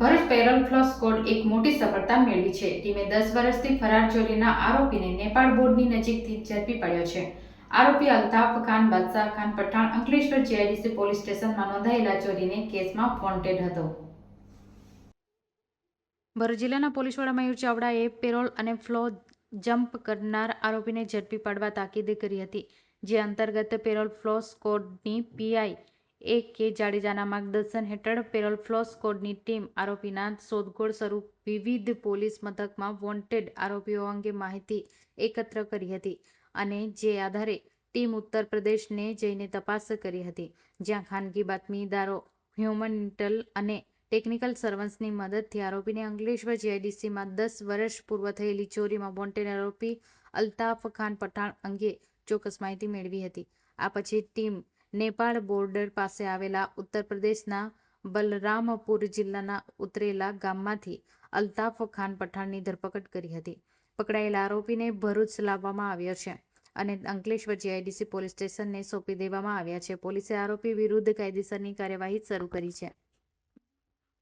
Bharuch parole flow squad એક મોટી સફળતા મેળવી છે. ટીમે દસ વર્ષથી ફરાર ચોરીના આરોપીને નેપાળ બોર્ડની નજીકથી ઝડપી પડ્યો છે. આરોપી અલ્તાફ ખાન, બાદશાહ ખાન પઠાણ, અંકલેશ્વર જીઆઈડીસી પોલીસ સ્ટેશનમાં નોંધાયેલા ચોરીને કેસમાં વોન્ટેડ હતો. ભરૂચ જિલ્લાના પોલીસ મયુર ચાવડાએ પેરોલ અને ફ્લો જમ્પ કરનાર આરોપીને ઝડપી પાડવા તાકીદ કરી હતી, જે અંતર્ગત પેરોલ ફ્લો સ્કોડની પીઆઈ એ કે જાડેજાના માર્ગદર્શન હેઠળ પેરોલ ફ્લોસ કોડની ટીમ આરોપીના શોધખોળ સ્વરૂપ વિવિધ પોલીસ મથકમાં વોન્ટેડ આરોપીઓ અંગે માહિતી એકત્ર કરી હતી અને જે આધારે ટીમ ઉત્તર પ્રદેશને જઈને તપાસ કરી હતી. જ્યાં ખાનગી બાતમીદારો, હ્યુમન ઇન્ટલ અને ટેકનિકલ સર્વન્સની મદદથી આરોપીને અંકલેશ્વર જીઆઈડીસીમાં દસ વર્ષ પૂર્વ થયેલી ચોરીમાં વોન્ટેડ આરોપી અલ્તાફ ખાન પઠાણ અંગે ચોક્કસ માહિતી મેળવી હતી. આ પછી ટીમ નેપાળ બોર્ડર પાસે આવેલા ઉત્તર પ્રદેશના બલરામપુર જિલ્લાના ઉતરેલા ગામમાંથી અલ્તાફ ખાન પઠાણની ધરપકડ કરી હતી. પકડાયેલા આરોપીને ભરૂચ લાવવામાં આવ્યો છે અને અંકલેશ્વર જીઆઈડીસી પોલીસ સ્ટેશનને સોંપી દેવામાં આવ્યા છે. પોલીસે આરોપી વિરુદ્ધ કાયદેસરની કાર્યવાહી શરૂ કરી છે.